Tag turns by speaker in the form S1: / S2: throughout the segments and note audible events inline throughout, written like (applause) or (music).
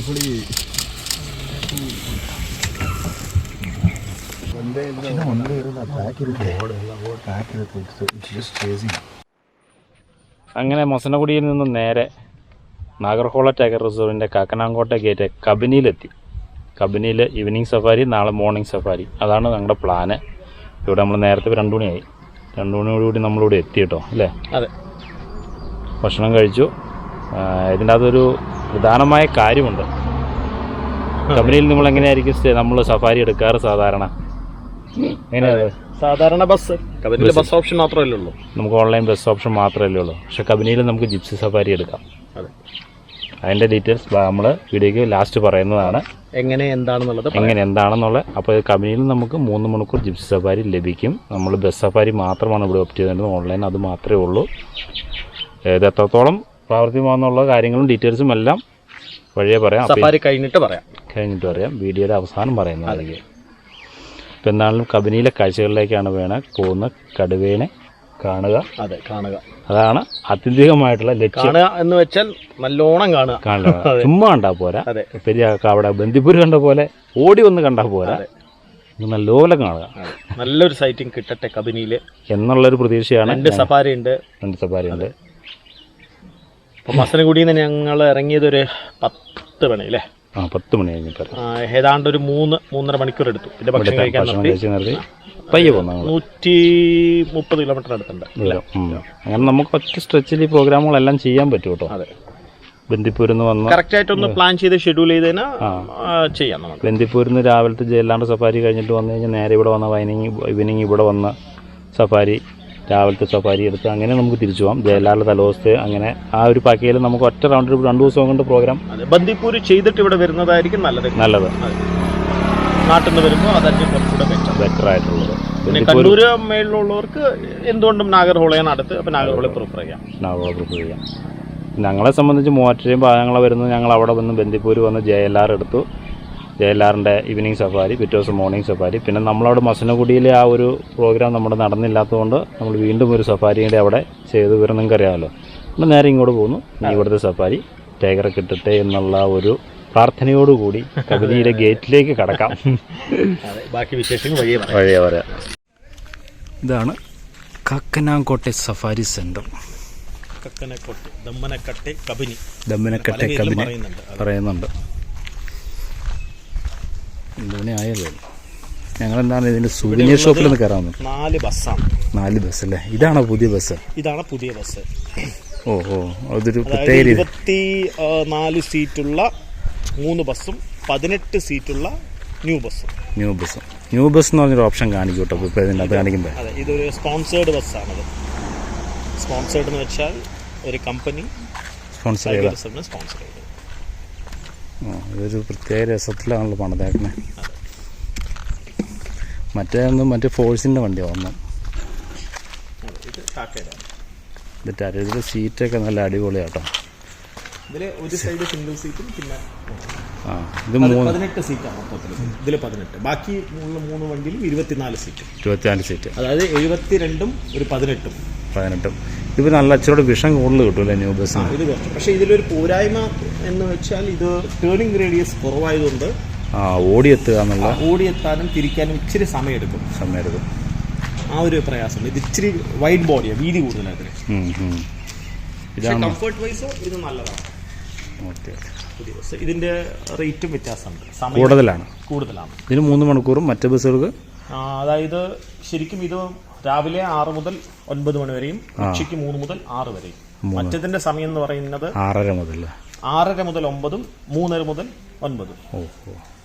S1: അടിപൊളി.
S2: അങ്ങനെ മൊസനകുടിയിൽ നിന്നും നേരെ നാഗർഹോള ടൈഗർ റിസർവിന്റെ കാക്കനാങ്കോട്ടെ ഗേറ്റ് കബിനിയിലെത്തി. കബിനിയിൽ ഈവനിങ് സഫാരി നാളെ മോർണിംഗ് സഫാരി അതാണ് ഞങ്ങളുടെ പ്ലാന് ഇവിടെ നമ്മൾ നേരത്തെ രണ്ടു മണിയായി. രണ്ടു മണിയോടുകൂടി നമ്മളിവിടെ എത്തി കേട്ടോ അല്ലേ?
S3: അതെ.
S2: ഭക്ഷണം കഴിച്ചു. ഇതിന്റെ അതൊരു പ്രധാനമായ കാര്യമുണ്ട്. കമ്പനിയിൽ നമ്മൾ എങ്ങനെയായിരിക്കും നമ്മൾ സഫാരി എടുക്കാറ് സാധാരണ?
S3: സാധാരണ ബസ്. കബനിയിൽ ബസ്. ഓപ്ഷൻ മാത്രമല്ലേ ഉള്ളൂ?
S2: നമുക്ക് ഓൺലൈൻ ബസ് ഓപ്ഷൻ മാത്രമല്ലേ ഉള്ളൂ. പക്ഷെ കബനിയിൽ നമുക്ക് ജിപ്സി സഫാരി എടുക്കാം.
S3: അതെ.
S2: അതിന്റെ ഡീറ്റെയിൽസ് നമ്മൾ വീഡിയോയ്ക്ക് ലാസ്റ്റ് പറയുന്നതാണ്.
S3: എങ്ങനെ എന്താണെന്നുള്ളത്
S2: എങ്ങനെ എന്താണെന്നുള്ളത്. അപ്പോൾ കമ്പനിയിൽ നമുക്ക് മൂന്ന് മണിക്കൂർ ജിപ്സി സഫാരി ലഭിക്കും. നമ്മൾ ബസ് സഫാരി മാത്രമാണ് ഇവിടെ ഓപ്റ്റ് ചെയ്തിരുന്നത് ഓൺലൈൻ അത് മാത്രമേ ഉള്ളൂ. ഇത് എത്രത്തോളം പ്രാവർത്തികമാണെന്നുള്ള കാര്യങ്ങളും ഡീറ്റെയിൽസും എല്ലാം വഴിയെ പറയാം.
S3: സഫാരി കഴിഞ്ഞിട്ട് പറയാം.
S2: കഴിഞ്ഞിട്ട് പറയാം. വീഡിയോയുടെ അവസാനം പറയുന്നതായിരിക്കും ഇപ്പം എന്താണെങ്കിലും കബനിയിലെ കാഴ്ചകളിലേക്കാണ് വേണ പോകുന്ന കടുവേനെ കാണുക.
S3: അതെ കാണുക.
S2: അതാണ് അത്യന്തികമായിട്ടുള്ള ലക്ഷ്യം.
S3: കാണുക എന്ന് വെച്ചാൽ നല്ലോണം കാണുക.
S2: കാണുക. (laughs) ചുമ്മാ കണ്ടാൽ പോരാ. പെരിയ അവിടെ ബന്ദിപ്പൂർ കണ്ട പോലെ ഓടി വന്ന് കണ്ടാൽ പോരാ. നല്ലോലം കാണുക.
S3: നല്ലൊരു സൈറ്റിംഗ് കിട്ടട്ടെ കബനിയിൽ
S2: എന്നുള്ളൊരു പ്രതീക്ഷയാണ്
S3: രണ്ട് സഫാരി ഉണ്ട്
S2: രണ്ട് സഫാരി ഉണ്ട്
S3: അപ്പോൾ മസനഗുഡിയിൽ നിന്ന് ഞങ്ങൾ ഇറങ്ങിയത് ഒരു പത്ത് മണി അല്ലേ?
S2: ആ പത്ത് മണി കഴിഞ്ഞിട്ട്
S3: ഏതാണ്ട് ഒരു മൂന്ന് മൂന്നര മണിക്കൂർ എടുത്തു. പിന്നെ ഭക്ഷണം കഴിക്കാൻ
S2: ഭക്ഷണം
S3: നിർത്തി.
S2: കഴിച്ച് പയ്യെ പോകുന്നു
S3: നൂറ്റി മുപ്പത് കിലോമീറ്റർ അടുത്തുണ്ട്.
S2: അങ്ങനെ നമുക്ക് ഒറ്റ സ്ട്രെച്ചിൽ ഈ പ്രോഗ്രാമുകളെല്ലാം ചെയ്യാൻ പറ്റും കേട്ടോ.
S3: അതെ.
S2: ബന്ദിപ്പൂരിൽ നിന്ന് വന്ന്
S3: കറക്റ്റ് ആയിട്ടൊന്ന് പ്ലാൻ ചെയ്ത് ഷെഡ്യൂൾ ചെയ്തതിന് ചെയ്യാം നമുക്ക്.
S2: ബന്ദിപ്പൂരിൽ നിന്ന് രാവിലത്തെ ജയിലാണ്ട് സഫാരി കഴിഞ്ഞിട്ട് വന്നു കഴിഞ്ഞാൽ നേരെ ഇവിടെ വന്ന വൈനിങ് ഈവനിങ് ഇവിടെ വന്ന സഫാരി രാവിലത്തെ സഫാരി എടുത്ത് അങ്ങനെ നമുക്ക് തിരിച്ചു പോകാം ജയലാലിന്റെ തലവസ്ഥ അങ്ങനെ ആ ഒരു പാക്കേജിൽ നമുക്ക് ഒറ്റ റൗണ്ട് രണ്ട് ദിവസം കൊണ്ട് പ്രോഗ്രാം
S3: ബന്ദിപ്പൂര് ചെയ്തിട്ട് ഇവിടെ വരുന്നതായിരിക്കും നല്ലത്.
S2: നല്ലത്.
S3: നാട്ടിൽ നിന്ന് വരുമ്പോൾ അതായിരിക്കും കുറച്ചുകൂടെ ബെറ്റർ
S2: ബെറ്റർ ആയിട്ടുള്ളത്.
S3: പിന്നെ കണ്ണൂര് മേളിലുള്ളവർക്ക് എന്തുകൊണ്ടും നാഗർഹോളയാണ് അടുത്ത്. അപ്പം നാഗർഹോളെ പ്രിഫർ ചെയ്യാം.
S2: നാഗോള പ്രിഫർ ചെയ്യാം. ഞങ്ങളെ സംബന്ധിച്ച് മൂവാറ്റുപുഴയും ഭാഗങ്ങളെ വരുന്നത് ഞങ്ങൾ അവിടെ വന്ന് ബന്ദിപ്പൂർ വന്ന് ജെ എൽ ആർ എടുത്തു. ജെ എൽ ആറിന്റെ ഈവനിങ് സഫാരി പിറ്റേ ദിവസം മോർണിംഗ് സഫാരി. പിന്നെ നമ്മളവിടെ മസനഗുഡിയിലെ ആ ഒരു പ്രോഗ്രാം നമ്മുടെ നടന്നില്ലാത്തതുകൊണ്ട് നമ്മൾ വീണ്ടും ഒരു സഫാരിയുടെ അവിടെ ചെയ്തു വരും നിങ്ങൾക്കറിയാമല്ലോ നമ്മൾ നേരെ ഇങ്ങോട്ട് പോകുന്നു. ഇവിടുത്തെ സഫാരി ടൈഗർ കിട്ടട്ടെ എന്നുള്ള ഒരു പ്രാർത്ഥനയോടുകൂടി കവിതയുടെ ഗേറ്റിലേക്ക് കടക്കാം. (laughs)
S3: അതെ ബാക്കി വിശേഷങ്ങൾ വഴിയെ പറയാം.
S2: വഴിയെ പറയാം. ഇതാണ് കക്കനാങ്കോട്ടെ സഫാരി സെന്റർ
S3: കക്കനക്കോട്ടെ ദമ്മനക്കട്ടെ കബിനി
S2: ദമ്മനക്കട്ടെ കബിനി
S3: പറയുന്നുണ്ട്. കബിനി
S2: പറയുന്നുണ്ട്. എന്തുമണി ആയല്ലോ ഞങ്ങളെന്താണ് ഇതിന്റെ സുവിനീർ ഷോപ്പിൽ നിന്ന് കയറാൻ
S3: നാല് ബസ്സാണ്.
S2: നാല് ബസ് അല്ലേ ഇതാണോ പുതിയ ബസ്
S3: ഇതാണ് പുതിയ ബസ്
S2: ഓ ഓ അതൊരു പ്രത്യേക
S3: ഇരുപത്തി നാല് സീറ്റുള്ള മൂന്ന് ബസ്സും പതിനെട്ട് സീറ്റുള്ള ന്യൂ ബസ്സും.
S2: ന്യൂ ബസ് ന്യൂ ബസ് എന്ന് പറഞ്ഞൊരു ഓപ്ഷൻ കാണിക്കും കേട്ടോ ഇപ്പോൾ ഇതിന്റെ അത് കാണിക്കുമ്പോൾ
S3: അതെ ഇതൊരു സ്പോൺസേർഡ് ബസ്സാണത്. സ്പോൺസേർഡ് എന്ന് വെച്ചാൽ ഒരു കമ്പനി
S2: സ്പോൺസർ ചെയ്ത
S3: സ്പോൺസർ ചെയ്തത്
S2: ആ, ഇതൊരു പ്രത്യേക രസത്തിലാണല്ലോ പണിതേക്കണേ. മറ്റേ ഒന്നും മറ്റേ ഫോഴ്സിന്റെ വണ്ടി വന്നു
S3: അതെ ഇത് ടാറ്റയുടെ.
S2: എന്നിട്ട് ഇതിന്റെ സീറ്റൊക്കെ നല്ല അടിപൊളിയാട്ടോ.
S3: ഇതിൽ ഒരു സൈഡ് സിംഗിൾ സീറ്റും പിന്നെ
S2: ആ ഇത്
S3: പതിനെട്ട് സീറ്റാണ് മൊത്തത്തിൽ ഇതിൽ പതിനെട്ട്. ബാക്കി മൂന്ന് മൂന്ന് വണ്ടിയിലും ഇരുപത്തിനാല് സീറ്റ്
S2: ഇരുപത്തിനാല് സീറ്റ്
S3: അതായത് എഴുപത്തിരണ്ടും ഒരു പതിനെട്ടും.
S2: പതിനെട്ടും. ഇത് നല്ല അച്ചോടെ വിഷം കൂടുതൽ കിട്ടുമല്ലേ ന്യൂ ബസ്
S3: ഇത് കുറച്ച് പക്ഷേ ഇതിലൊരു പോരായ്മ എന്ന് വെച്ചാൽ ഇത് ടേണിംഗ് റേഡിയസ് കുറവായതുകൊണ്ട്
S2: ആ ഓടിയെത്തുക എന്നുള്ള
S3: ഓടിയെത്താനും തിരിക്കാനും ഇച്ചിരി സമയമെടുക്കും.
S2: സമയമെടുക്കും.
S3: ആ ഒരു പ്രയാസം ഇത് ഇച്ചിരി വൈഡ് ബോഡിയാണ് വീതി കൂടുതലാണ് ഇതിന് കംഫർട്ട് വൈസോ ഇത് നല്ലതാണ്.
S2: ഓക്കെ.
S3: ഇതിന്റെ റേറ്റും വ്യത്യാസമുണ്ട്.
S2: കൂടുതലാണ്.
S3: കൂടുതലാണ്.
S2: ഇതിന് മൂന്ന് മണിക്കൂറും മറ്റ് ബസ്സുകൾക്ക്
S3: അതായത് ശരിക്കും ഇത് രാവിലെ ആറ് മുതൽ ഒൻപത് മണി വരെയും ഉച്ചയ്ക്ക് മൂന്ന് മുതൽ ആറ് വരെയും. മറ്റതിന്റെ സമയം എന്ന് പറയുന്നത്
S2: ആറര മുതൽ
S3: ആറര മുതൽ ഒമ്പതും മൂന്നര മുതൽ ഒൻപതും.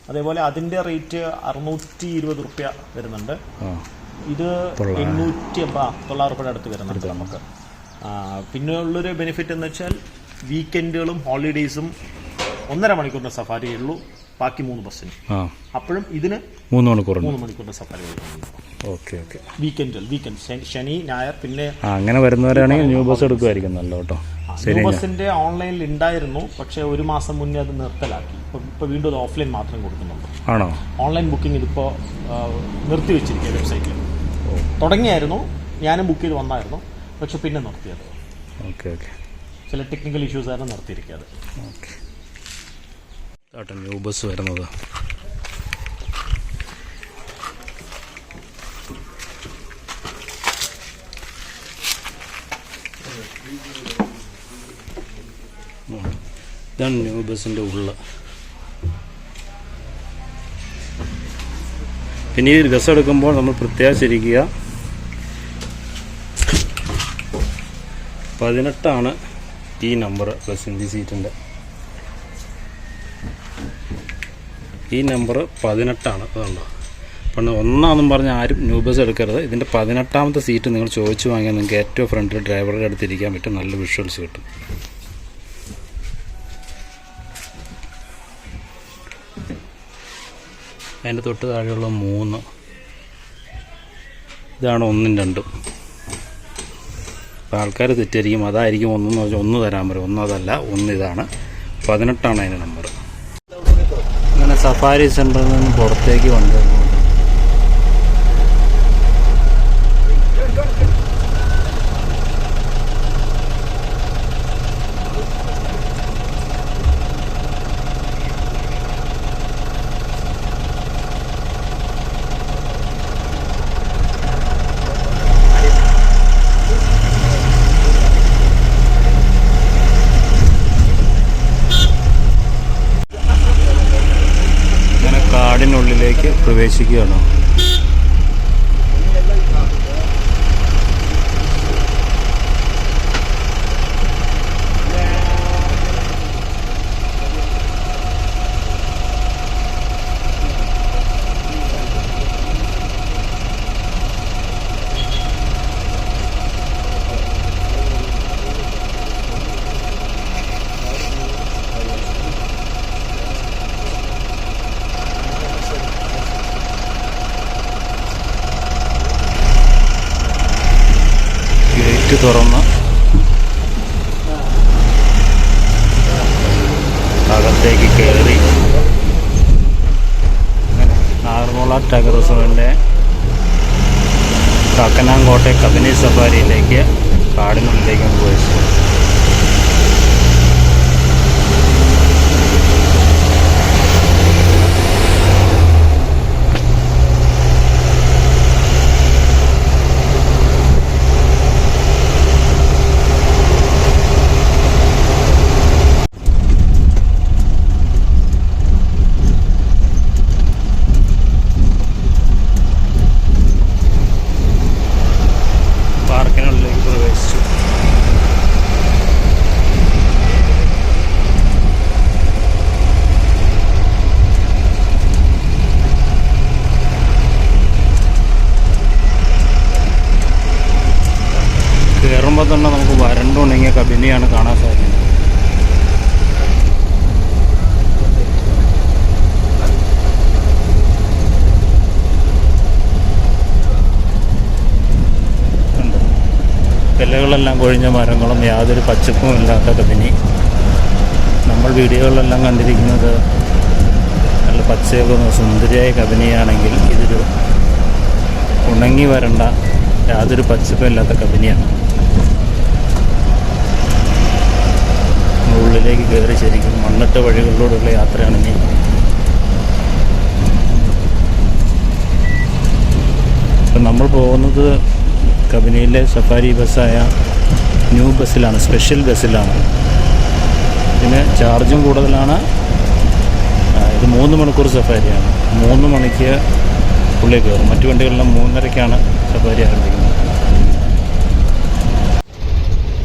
S3: അതേപോലെ അതിന്റെ റേറ്റ് അറുന്നൂറ്റി ഇരുപത് റുപ്യ വരുന്നുണ്ട്. ഇത് എണ്ണൂറ്റി തൊള്ളായിരം റുപ്യയുടെ അടുത്ത് വരുന്നുണ്ട് നമുക്ക്. പിന്നെ ഉള്ളൊരു ബെനിഫിറ്റ് എന്ന് വെച്ചാൽ വീക്കെൻഡുകളും ഹോളിഡേയ്സും ഒന്നര മണിക്കൂറിന്റെ സഫാരി ഉള്ളൂ. ബാക്കി മൂന്ന് ബസ്സിന്. അപ്പോഴും ഇതിന്
S2: മൂന്ന് മണിക്കൂർ
S3: മൂന്ന് മണിക്കൂറിന്റെ സഫാരി
S2: ഓക്കെ ഓക്കെ.
S3: വീക്കെൻഡിൽ വീക്കെൻഡ് ശനി- ഞായർ പിന്നെ
S2: അങ്ങനെ വരുന്നവരാണെങ്കിൽ ന്യൂ ബസ് എടുക്കുമായിരിക്കും നല്ല കേട്ടോ
S3: ന്യൂ ബസിന്റെ ഓൺലൈനിൽ ഉണ്ടായിരുന്നു പക്ഷേ ഒരു മാസം മുന്നേ അത് നിർത്തലാക്കി. ഇപ്പൊ വീണ്ടും അത് ഓഫ്ലൈൻ മാത്രം കൊടുക്കുന്നുണ്ട്.
S2: ആണോ?
S3: ഓൺലൈൻ ബുക്കിംഗ് ഇതിപ്പോ നിർത്തി നിർത്തിവെച്ചിരിക്കുക വെബ്സൈറ്റിൽ തുടങ്ങിയായിരുന്നു ഞാനും ബുക്ക് ചെയ്ത് വന്നായിരുന്നു പക്ഷെ പിന്നെ നിർത്തിയത്.
S2: Okay okay.
S3: ചില ടെക്നിക്കൽ ഇഷ്യൂസ് ആയിരുന്നു നിർത്തിയിരിക്കുക അത്
S2: ഓക്കെ. ആട്ടെ ന്യൂ ബസ് വരുന്നത്. ഇതാണ് ന്യൂ ബസ്സിന്റെ ഉള്ള പിന്നെ ഈ ബസ് എടുക്കുമ്പോൾ നമ്മൾ പ്രത്യാശിരിക്കുക ശരിക്കുക പതിനെട്ടാണ് ഈ നമ്പർ ബസ്സിന്റെ സീറ്റിന്റെ ഈ നമ്പർ പതിനെട്ടാണ്. അതുകൊണ്ടോ? അപ്പം ഒന്നാണെന്നും പറഞ്ഞ് ആരും ന്യൂ ബസ് എടുക്കരുത്. ഇതിന്റെ പതിനെട്ടാമത്തെ സീറ്റ് നിങ്ങൾ ചോദിച്ചു വാങ്ങിയാൽ നിങ്ങൾക്ക് ഏറ്റവും ഫ്രണ്ടിൽ ഡ്രൈവറുടെ അടുത്ത് ഇരിക്കാൻ പറ്റും നല്ല വിഷ്വൽസ് കിട്ടും. അതിന്റെ തൊട്ട് താഴെയുള്ള മൂന്ന്. ഇതാണ് ഒന്നും രണ്ടും. അപ്പോൾ ആൾക്കാർ തെറ്റായിരിക്കും. അതായിരിക്കും ഒന്നെന്ന് പറഞ്ഞാൽ ഒന്ന് തരാൻ പറയും ഒന്നതല്ല ഒന്ന് ഇതാണ്. പതിനെട്ടാണ് അതിന്റെ നമ്പർ സഫാരി സെന്ററിൽ നിന്ന് പുറത്തേക്ക് വന്നു crees, o no. കാക്കനാങ്കോട്ടെ കബനി സഫാരിയിലേക്ക് കാടിനുള്ളിലേക്ക് പ്രവേശിച്ചു പാർക്കിനുള്ളിലേക്ക് പ്രവേശിച്ചു കയറുമ്പോൾ തന്നെ നമുക്ക് വരണ്ടുണ്ടെങ്കിൽ കബിനിയാണ് കാണാൻ സാധിക്കുന്നത് കണ്ടോ? ഇലകളെല്ലാം കൊഴിഞ്ഞ മരങ്ങളും യാതൊരു പച്ചപ്പും ഇല്ലാത്ത കബിനി. നമ്മൾ വീഡിയോകളിലെല്ലാം കണ്ടിരിക്കുന്നത് നല്ല പച്ചയൊക്കെ സുന്ദരിയായ കബിനിയാണെങ്കിൽ ഇതൊരു ഉണങ്ങി വരണ്ട യാതൊരു പച്ചപ്പും ഇല്ലാത്ത കബിനിയാണ്. ഉള്ളിലേക്ക് കയറി ശരിക്കും മണ്ണിട്ട വഴികളിലൂടെയുള്ള യാത്രയാണെങ്കിൽ നമ്മൾ പോകുന്നത് കബനിയിലെ സഫാരി ബസ്സായ ന്യൂ ബസ്സിലാണ് സ്പെഷ്യൽ ബസ്സിലാണ്. പിന്നെ ചാർജും കൂടുതലാണ്. ഇത് മൂന്ന് മണിക്കൂർ സഫാരിയാണ്. മൂന്ന് മണിക്ക് ഉള്ളിൽ കയറും. മറ്റു വണ്ടികളിലും മൂന്നരയ്ക്കാണ് സഫാരി ആരംഭിക്കുന്നത്.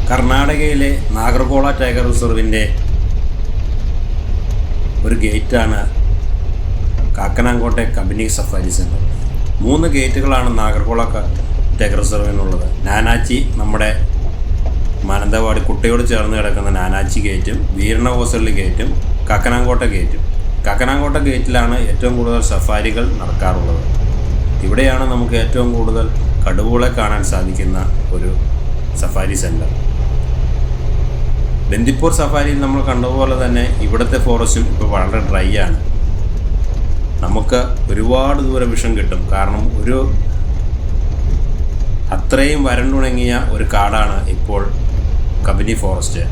S4: കർണാടകയിലെ നാഗർകോള ടൈഗർ റിസർവിന്റെ ഒരു ഗേറ്റാണ് കാക്കനാങ്കോട്ടെ കബനി സഫാരി സെന്റർ മൂന്ന് ഗേറ്റുകളാണ് നാഗർകോള ക- ടൈഗർ റിസർവിനുള്ളത് നാനാച്ചി നമ്മുടെ മാനന്തവാടി കുട്ടയോട് ചേർന്ന് കിടക്കുന്ന നാനാച്ചി ഗേറ്റും വീരണ ഹോസ്റ്റലിൽ ഗേറ്റും കാക്കനാങ്കോട്ട ഗേറ്റും. കാക്കനാങ്കോട്ട ഗേറ്റിലാണ് ഏറ്റവും കൂടുതൽ സഫാരികൾ നടക്കാറുള്ളത്. ഇവിടെയാണ് നമുക്ക് ഏറ്റവും കൂടുതൽ കടുവകളെ കാണാൻ സാധിക്കുന്ന ഒരു സഫാരി സെന്റർ ബന്ദിപ്പൂർ സഫാരിയിൽ നമ്മൾ കണ്ടതുപോലെ തന്നെ ഇവിടുത്തെ ഫോറസ്റ്റും ഇപ്പോൾ വളരെ ഡ്രൈ ആണ്. നമുക്ക് ഒരുപാട് ദൂരം വിഷം കിട്ടും. കാരണം ഒരു അത്രയും വരണ്ടുണങ്ങിയ ഒരു കാടാണ് ഇപ്പോൾ കബനി ഫോറസ്റ്റ്.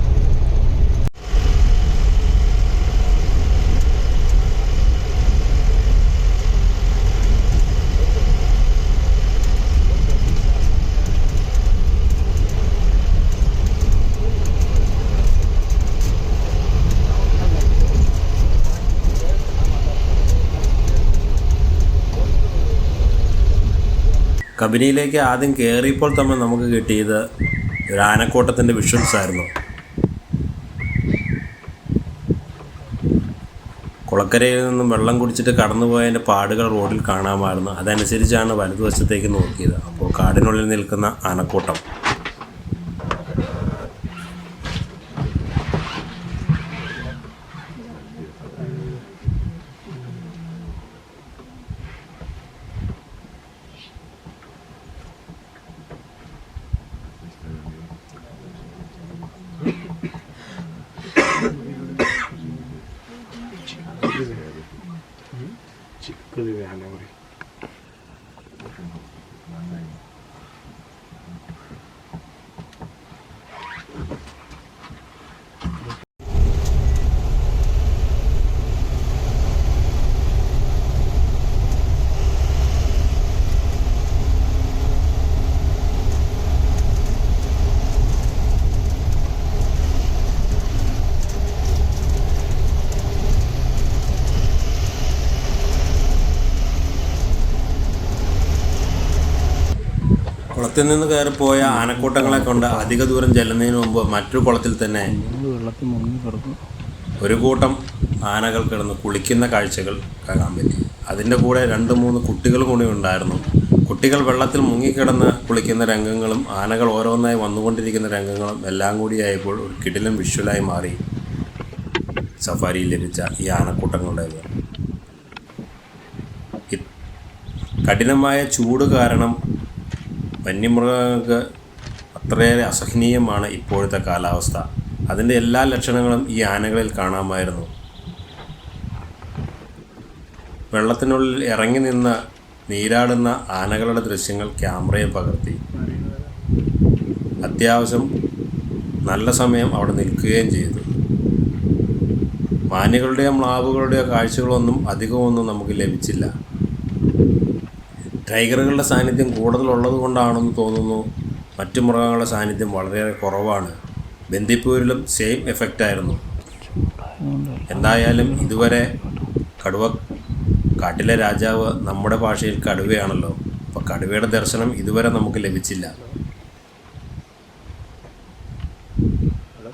S4: കബനിയിലേക്ക് ആദ്യം കയറിയപ്പോൾ തന്നെ നമുക്ക് കിട്ടിയത് ഒരു ആനക്കൂട്ടത്തിന്റെ വിഷ്വൽസ് ആയിരുന്നു. കുളക്കരയിൽ നിന്നും വെള്ളം കുടിച്ചിട്ട് കടന്നുപോയതിന്റെ പാടുകൾ റോഡിൽ കാണാമായിരുന്നു. അതനുസരിച്ചാണ് വലതുവശത്തേക്ക് നോക്കിയത്. അപ്പോൾ കാടിനുള്ളിൽ നിൽക്കുന്ന ആനക്കൂട്ടം. കുളത്തിൽ നിന്ന് പോയ ആനക്കൂട്ടങ്ങളെ കൊണ്ട് അധിക ദൂരം ചെല്ലുന്നതിന് മുമ്പ് മറ്റൊരു കുളത്തിൽ തന്നെ ഒരു കൂട്ടം ആനകൾ കിടന്ന് കുളിക്കുന്ന കാഴ്ചകൾ കാണാൻ പറ്റി. അതിന്റെ കൂടെ രണ്ട് മൂന്ന് കുട്ടികൾ കൂടി ഉണ്ടായിരുന്നു. കുട്ടികൾ വെള്ളത്തിൽ മുങ്ങിക്കിടന്ന് കുളിക്കുന്ന രംഗങ്ങളും ആനകൾ ഓരോന്നായി വന്നുകൊണ്ടിരിക്കുന്ന രംഗങ്ങളും എല്ലാം കൂടിയായപ്പോൾ ഒരു കിടിലൻ വിഷ്വലായി മാറി. സഫാരിയിൽ ലഭിച്ച ഈ ആനക്കൂട്ടങ്ങളുടേത്. കഠിനമായ ചൂട് കാരണം വന്യമൃഗങ്ങൾക്ക് അത്രയേറെ അസഹനീയമാണ് ഇപ്പോഴത്തെ കാലാവസ്ഥ. അതിന്റെ എല്ലാ ലക്ഷണങ്ങളും ഈ ആനകളിൽ കാണാമായിരുന്നു. വെള്ളത്തിനുള്ളിൽ ഇറങ്ങി നിന്ന് നീരാടുന്ന ആനകളുടെ ദൃശ്യങ്ങൾ ക്യാമറയെ പകർത്തി. അത്യാവശ്യം നല്ല സമയം അവിടെ നിൽക്കുകയും ചെയ്തു. മാനുകളുടെയോ മ്ലാവുകളുടെയോ കാഴ്ചകളൊന്നും അധികമൊന്നും നമുക്ക് ലഭിച്ചില്ല. ടൈഗറുകളുടെ സാന്നിധ്യം കൂടുതലുള്ളത് കൊണ്ടാണെന്ന് തോന്നുന്നു. മറ്റു മൃഗങ്ങളുടെ സാന്നിധ്യം വളരെയേറെ കുറവാണ്. ബന്ദിപ്പൂരിലും സെയിം എഫക്റ്റ് ആയിരുന്നു. എന്തായാലും ഇതുവരെ കടുവ കാട്ടിലെ രാജാവ് നമ്മുടെ ഭാഷയിൽ കടുവയാണല്ലോ. അപ്പോൾ കടുവയുടെ ദർശനം ഇതുവരെ നമുക്ക് ലഭിച്ചില്ല.
S1: Hello?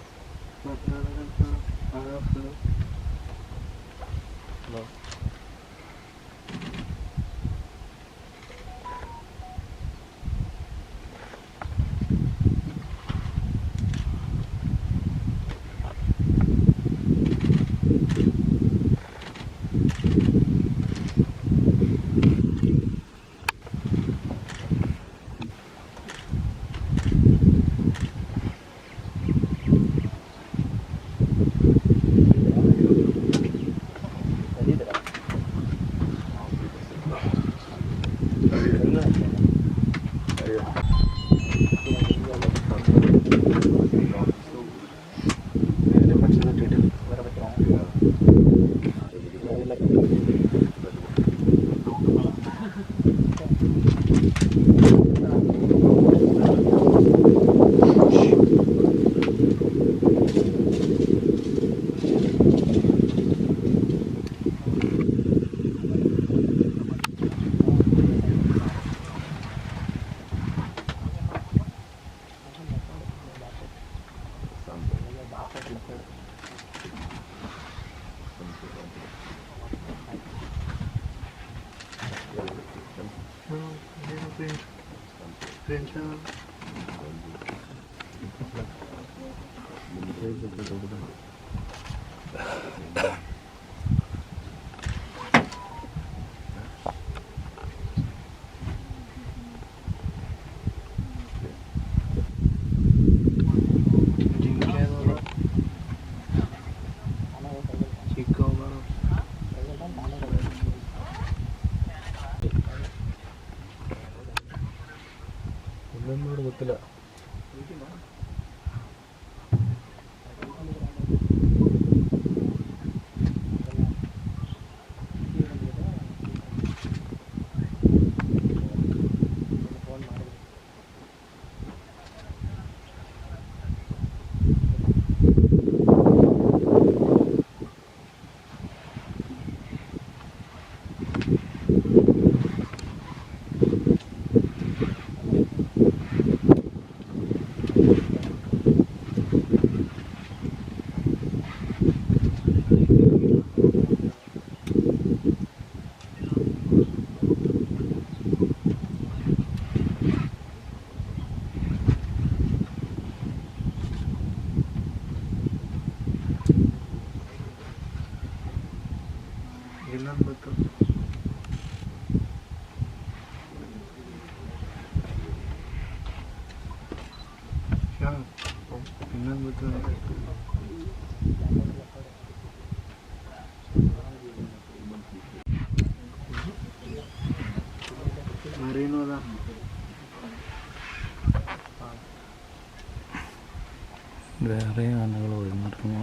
S2: വേറെ ആനകൾ ഒഴിഞ്ഞിരിക്കുന്നു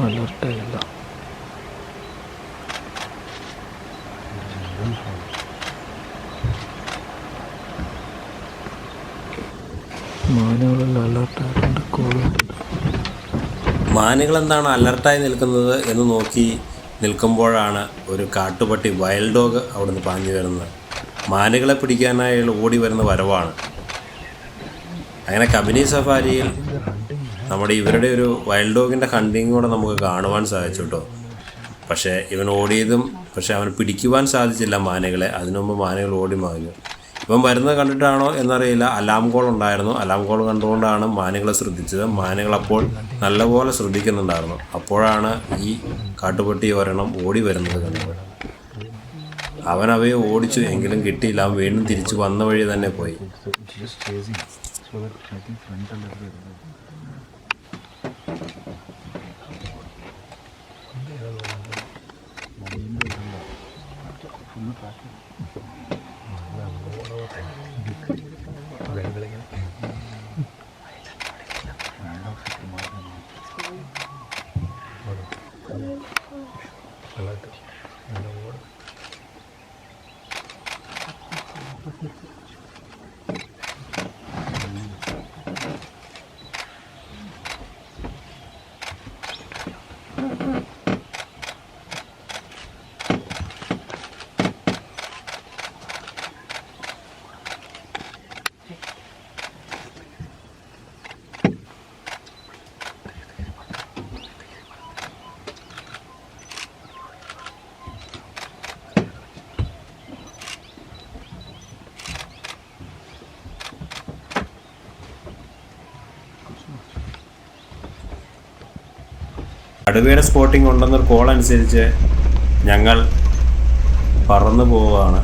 S2: അലർട്ടായില്ല മാനുകളെല്ലാം
S4: എന്താണ് അലർട്ടായി നിൽക്കുന്നത് എന്ന് നോക്കി നിൽക്കുമ്പോഴാണ് ഒരു കാട്ടുപട്ടി വൈൽഡ് ഡോഗ് അവിടുന്ന് പാഞ്ഞു വരുന്നത്. മാനുകളെ പിടിക്കാനായി അയാൾ ഓടി വരുന്ന വരവാണ്. അങ്ങനെ കബനി സഫാരിയിൽ നമ്മുടെ ഇവരുടെ ഒരു വൈൽഡ് ഡോഗിന്റെ ഹണ്ടിങ് കൂടെ നമുക്ക് കാണുവാൻ സാധിച്ചു കേട്ടോ പക്ഷേ ഇവൻ ഓടിയതും പക്ഷേ അവൻ പിടിക്കുവാൻ സാധിച്ചില്ല മാനുകളെ. അതിനുമുമ്പ് മാനകൾ ഓടി മാഞ്ഞു. ഇവൻ വരുന്നത് കണ്ടിട്ടാണോ എന്നറിയില്ല. അലാം കോൾ ഉണ്ടായിരുന്നു. അലാം കോൾ കണ്ടുകൊണ്ടാണ് മാനുകളെ ശ്രദ്ധിച്ചത്. മാനുകൾ അപ്പോൾ നല്ലപോലെ ശ്രദ്ധിക്കുന്നുണ്ടായിരുന്നു. അപ്പോഴാണ് ഈ കാട്ടുപട്ടി ഒരെണ്ണം ഓടി വരുന്നത് കണ്ടത്. അവൻ അവയെ ഓടിച്ചു. എങ്കിലും കിട്ടിയില്ല. അവൻ വീണ്ടും തിരിച്ചു വന്ന വഴി തന്നെ പോയി.
S1: Thank you. Mm-hmm.
S4: കടുവയുടെ സ്പോട്ടിംഗ് ഉണ്ടെന്നൊരു കോൾ അനുസരിച്ച് ഞങ്ങൾ പറന്നു പോവുകയാണ്.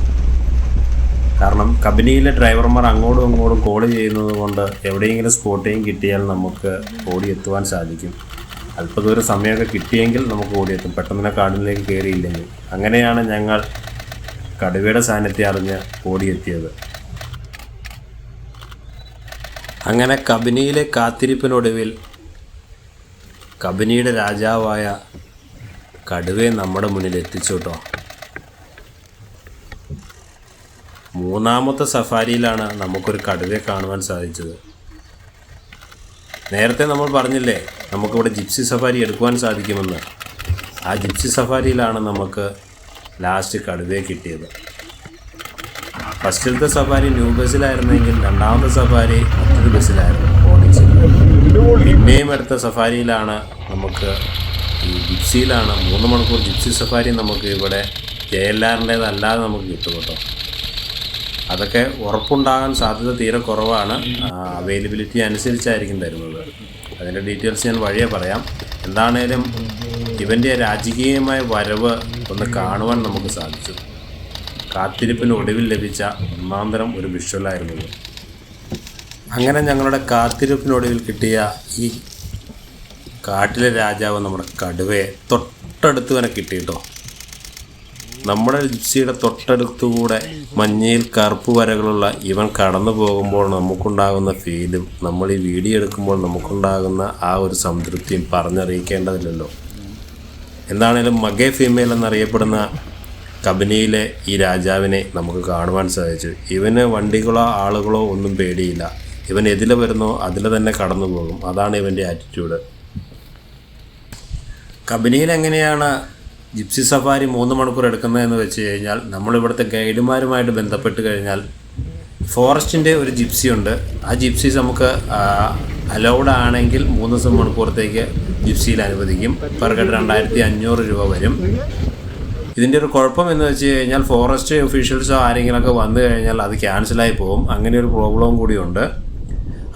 S4: കാരണം കമ്പനിയിലെ ഡ്രൈവർമാർ അങ്ങോട്ടും ഇങ്ങോട്ടും കോൾ ചെയ്യുന്നത് കൊണ്ട് എവിടെയെങ്കിലും സ്പോട്ടിങ് കിട്ടിയാൽ നമുക്ക് ഓടിയെത്തുവാൻ സാധിക്കും. അല്പദൂരം സമയമൊക്കെ കിട്ടിയെങ്കിൽ നമുക്ക് ഓടിയെത്തും. പെട്ടെന്ന് തന്നെ കാടിലേക്ക് കയറിയില്ലെങ്കിൽ അങ്ങനെയാണ് ഞങ്ങൾ കടുവയുടെ സാന്നിധ്യം അറിഞ്ഞ് ഓടിയെത്തിയത്. അങ്ങനെ കബനിയിലെ കാത്തിരിപ്പിനൊടുവിൽ കബനിയുടെ രാജാവായ കടുവയെ നമ്മുടെ മുന്നിൽ എത്തിച്ചു കേട്ടോ. മൂന്നാമത്തെ സഫാരിയിലാണ് നമുക്കൊരു കടുവയെ കാണുവാൻ സാധിച്ചത്. നേരത്തെ നമ്മൾ പറഞ്ഞില്ലേ നമുക്കിവിടെ ജിപ്സി സഫാരി എടുക്കുവാൻ സാധിക്കുമെന്ന്. ആ ജിപ്സി സഫാരിയിലാണ് നമുക്ക് ലാസ്റ്റ് കടുവയെ കിട്ടിയത്. ഫസ്റ്റിലത്തെ സഫാരി ന്യൂ ബസ്സിലായിരുന്നെങ്കിൽ രണ്ടാമത്തെ സഫാരി മറ്റൊരു ബസ്സിലായിരുന്നു. പിന്നെയും അടുത്ത സഫാരിയിലാണ് നമുക്ക് ഈ ജിപ്സിയിലാണ്. മൂന്ന് മണിക്കൂർ ജിപ്സി സഫാരി നമുക്ക് ഇവിടെ ജെ എൽ ആറിന്റേതല്ലാതെ നമുക്ക് കിട്ടും കേട്ടോ. അതൊക്കെ ഉറപ്പുണ്ടാകാൻ സാധ്യത തീരെ കുറവാണ്. അവൈലബിലിറ്റി അനുസരിച്ചായിരിക്കും തരുന്നത്. അതിന്റെ ഡീറ്റെയിൽസ് ഞാൻ വഴിയെ പറയാം. എന്താണേലും ഇവന്റെ രാജകീയമായ വരവ് ഒന്ന് കാണുവാൻ നമുക്ക് സാധിച്ചു. കാത്തിരിപ്പിന് ഒടുവിൽ ലഭിച്ച ഒന്നാന്തരം ഒരു വിഷ്വലായിരുന്നു. അങ്ങനെ ഞങ്ങളുടെ കാത്തിരിപ്പിനൊടുവിൽ കിട്ടിയ ഈ കാട്ടിലെ രാജാവ് നമ്മുടെ കടുവയെ തൊട്ടടുത്ത് തന്നെ കിട്ടിയിട്ടോ നമ്മുടെ ജിപ്സിയുടെ തൊട്ടടുത്തുകൂടെ മഞ്ഞയിൽ കറുപ്പ് വരകളുള്ള ഇവൻ കടന്നു പോകുമ്പോൾ നമുക്കുണ്ടാകുന്ന ഫീലും നമ്മൾ ഈ വീഡിയോ എടുക്കുമ്പോൾ നമുക്കുണ്ടാകുന്ന ആ ഒരു സംതൃപ്തിയും പറഞ്ഞറിയിക്കേണ്ടതില്ലല്ലോ. എന്താണേലും മഗേ ഫീമെയിൽ എന്നറിയപ്പെടുന്ന കബനിയിലെ ഈ രാജാവിനെ നമുക്ക് കാണുവാൻ സാധിച്ചു. ഇവന് വണ്ടികളോ ആളുകളോ ഒന്നും പേടിയില്ല. ഇവൻ എതിലെ വരുന്നോ അതിലെ തന്നെ കടന്നു പോകും. അതാണ് ഇവന്റെ ആറ്റിറ്റ്യൂഡ് കബനിയിൽ എങ്ങനെയാണ് ജിപ്സി സഫാരി മൂന്ന് മണിക്കൂർ എടുക്കുന്നതെന്ന് വെച്ച് കഴിഞ്ഞാൽ നമ്മളിവിടുത്തെ ഗൈഡുമാരുമായിട്ട് ബന്ധപ്പെട്ട് കഴിഞ്ഞാൽ ഫോറസ്റ്റിന്റെ ഒരു ജിപ്സി ഉണ്ട്. ആ ജിപ്സീസ് നമുക്ക് അലൗഡ് ആണെങ്കിൽ മൂന്ന് ദിവസം മണിക്കൂറത്തേക്ക് ജിപ്സിയിൽ അനുവദിക്കും. പെർ ഹെഡ് രണ്ടായിരത്തി അഞ്ഞൂറ് രൂപ വരും. ഇതിന്റെ ഒരു കുഴപ്പം എന്ന് വെച്ച് കഴിഞ്ഞാൽ ഫോറസ്റ്റ് ഒഫീഷ്യൽസോ ആരെങ്കിലുമൊക്കെ വന്നു കഴിഞ്ഞാൽ അത് ക്യാൻസലായി പോകും. അങ്ങനെ ഒരു പ്രോബ്ലവും കൂടിയുണ്ട്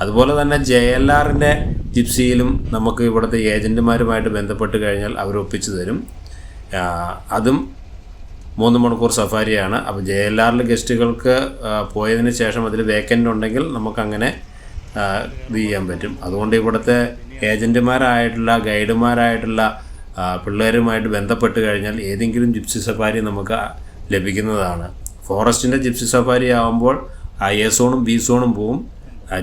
S4: അതുപോലെ തന്നെ ജെ എൽ ആറിന്റെ ജിപ്സിയിലും നമുക്ക് ഇവിടുത്തെ ഏജന്റുമാരുമായിട്ട് ബന്ധപ്പെട്ട് കഴിഞ്ഞാൽ അവർ ഒപ്പിച്ചു തരും. അതും മൂന്ന് മണിക്കൂർ സഫാരിയാണ്. അപ്പോൾ ജെ എൽ ആറിൽ ഗസ്റ്റുകൾക്ക് പോയതിന് ശേഷം അതിൽ വേക്കന്റ് ഉണ്ടെങ്കിൽ നമുക്കങ്ങനെ ഇത് ചെയ്യാൻ പറ്റും. അതുകൊണ്ട് ഇവിടുത്തെ ഏജന്റുമാരായിട്ടുള്ള ഗൈഡുമാരായിട്ടുള്ള പിള്ളേരുമായിട്ട് ബന്ധപ്പെട്ട് കഴിഞ്ഞാൽ ഏതെങ്കിലും ജിപ്സി സഫാരി നമുക്ക് ലഭിക്കുന്നതാണ്. ഫോറസ്റ്റിന്റെ ജിപ്സി സഫാരി ആകുമ്പോൾ ആ എ സോണും ബി സോണും പോവും.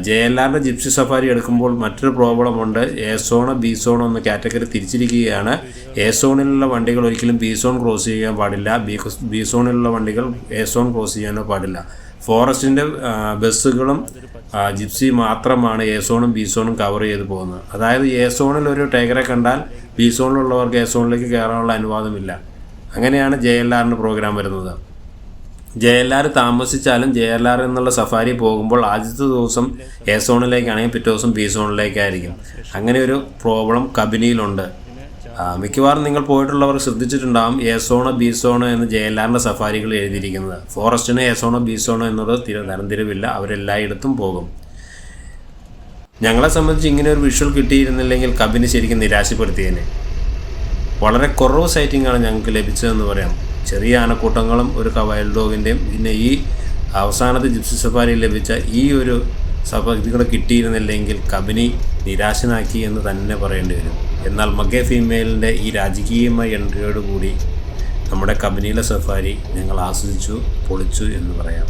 S4: ജെ എൽ ആറിന്റെ ജിപ്സി സഫാരി എടുക്കുമ്പോൾ മറ്റൊരു പ്രോബ്ലം ഉണ്ട് എ സോണ് ബി സോൺ എന്ന കാറ്റഗറി തിരിച്ചിരിക്കുകയാണ്. എ സോണിലുള്ള വണ്ടികൾ ഒരിക്കലും ബി സോൺ ക്രോസ് ചെയ്യാൻ പാടില്ല. ബി ബി സോണിലുള്ള വണ്ടികൾ എ സോൺ ക്രോസ് ചെയ്യാനോ പാടില്ല. ഫോറസ്റ്റിന്റെ ബസ്സുകളും ജിപ്സി മാത്രമാണ് എ സോണും ബി സോണും കവർ ചെയ്ത് പോകുന്നത്. അതായത് എ സോണിൽ ഒരു ടൈഗറെ കണ്ടാൽ ബി സോണിലുള്ളവർക്ക് എ സോണിലേക്ക് കയറാനുള്ള അനുവാദമില്ല. അങ്ങനെയാണ് ജെ എൽ ആറിന്റെ പ്രോഗ്രാം വരുന്നത്. ജെ എൽ ആർ താമസിച്ചാലും ജെ എൽ ആർ എന്നുള്ള സഫാരി പോകുമ്പോൾ ആദ്യത്തെ ദിവസം എ സോണിലേക്കാണെങ്കിൽ പിറ്റേ ദിവസം ബി സോണിലേക്കായിരിക്കും. അങ്ങനെ ഒരു പ്രോബ്ലം കബിനിയിലുണ്ട്. മിക്കവാറും നിങ്ങൾ പോയിട്ടുള്ളവർ ശ്രദ്ധിച്ചിട്ടുണ്ടാകും എ സോണ് ബി സോണ് എന്ന് ജെ എൽ ആറിന്റെ സഫാരികൾ എഴുതിയിരിക്കുന്നത്. ഫോറസ്റ്റിന് എ സോണോ ബി സോണോ എന്നത് തിര തരംതിരിവില്ല. അവരെല്ലായിടത്തും പോകും. ഞങ്ങളെ സംബന്ധിച്ച് ഇങ്ങനെ ഒരു വിഷ്വൽ കിട്ടിയിരുന്നില്ലെങ്കിൽ കബിനി ശരിക്കും നിരാശപ്പെടുത്തിയേനെ. വളരെ കുറവ് സൈറ്റിംഗ് ആണ് ഞങ്ങൾക്ക് ലഭിച്ചതെന്ന് പറയാം. ചെറിയ ആനക്കൂട്ടങ്ങളും ഒരു വൈൽഡ് ഡോഗിന്റെയും പിന്നെ ഈ അവസാനത്തെ ജിപ്സി സഫാരിയിൽ ലഭിച്ച ഈ ഒരു സഭ ഇത് കൂടെ കിട്ടിയിരുന്നില്ലെങ്കിൽ കബനി നിരാശനാക്കി എന്ന് തന്നെ പറയേണ്ടി വരും. എന്നാൽ മഗേ ഫീമെയിലിന്റെ ഈ രാജകീയമായ എൻട്രിയോടുകൂടി നമ്മുടെ കബനിയിലെ സഫാരി ഞങ്ങൾ ആസ്വദിച്ചു പൊളിച്ചു എന്ന് പറയാം.